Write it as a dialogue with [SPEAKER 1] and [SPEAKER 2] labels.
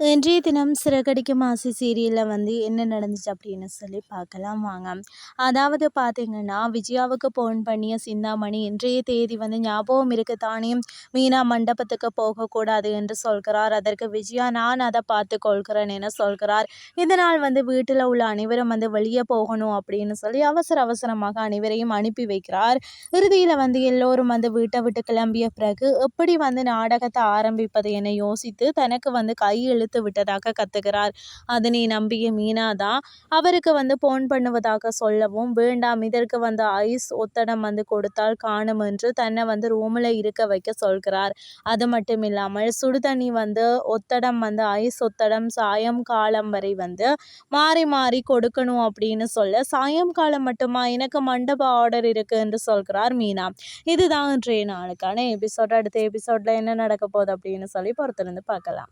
[SPEAKER 1] இன்றைய தினம் சிறகடிக்கும் ஆசை சீரியலில் வந்து என்ன நடந்துச்சு அப்படின்னு சொல்லி பார்க்கலாம் வாங்க. அதாவது பார்த்தீங்கன்னா விஜயாவுக்கு ஃபோன் பண்ணிய சிந்தாமணி இன்றைய தேதி வந்து ஞாபகம் இருக்கு தானே. மீனா மண்டபத்துக்கு போகக்கூடாது என்று சொல்கிறார். அதற்கு விஜயா நான் அதை பார்த்து கொள்கிறேன் என சொல்கிறார். இதனால் வந்து வீட்டில் உள்ள அனைவரும் வந்து வெளியே போகணும் அப்படின்னு சொல்லி அவசர அவசரமாக அனைவரையும் அனுப்பி வைக்கிறார். இறுதியில் வந்து எல்லோரும் வந்து வீட்டை விட்டு கிளம்பிய பிறகு எப்படி வந்து நாடகத்தை ஆரம்பிப்பது என யோசித்து தனக்கு வந்து கையெழு கொடுத்து விட்டதாக கத்துகிறார். அதனை நம்பிய மீனா தான் அவருக்கு வந்து போன் பண்ணுவதாக சொல்லவும் வேண்டாம் இதற்கு வந்து ஐஸ் ஒத்தடம் வந்து கொடுத்தால் காணும் என்று தன்னை வந்து ரூமில் இருக்க வைக்க சொல்கிறார். அது மட்டும் இல்லாமல் சுடுதண்ணி வந்து ஒத்தடம் வந்து ஐஸ் ஒத்தடம் சாயம் காலம் வரை வந்து மாறி மாறி கொடுக்கணும் அப்படின்னு சொல்ல சாயம் காலம் மட்டுமா? எனக்கு மண்டப ஆர்டர் இருக்கு என்று சொல்கிறார் மீனா. இதுதான் இன்றைய நாளுக்கான எபிசோட் அடுத்த எபிசோட்ல என்ன நடக்க போகுது அப்படின்னு சொல்லி பொறுத்திருந்து பார்க்கலாம்.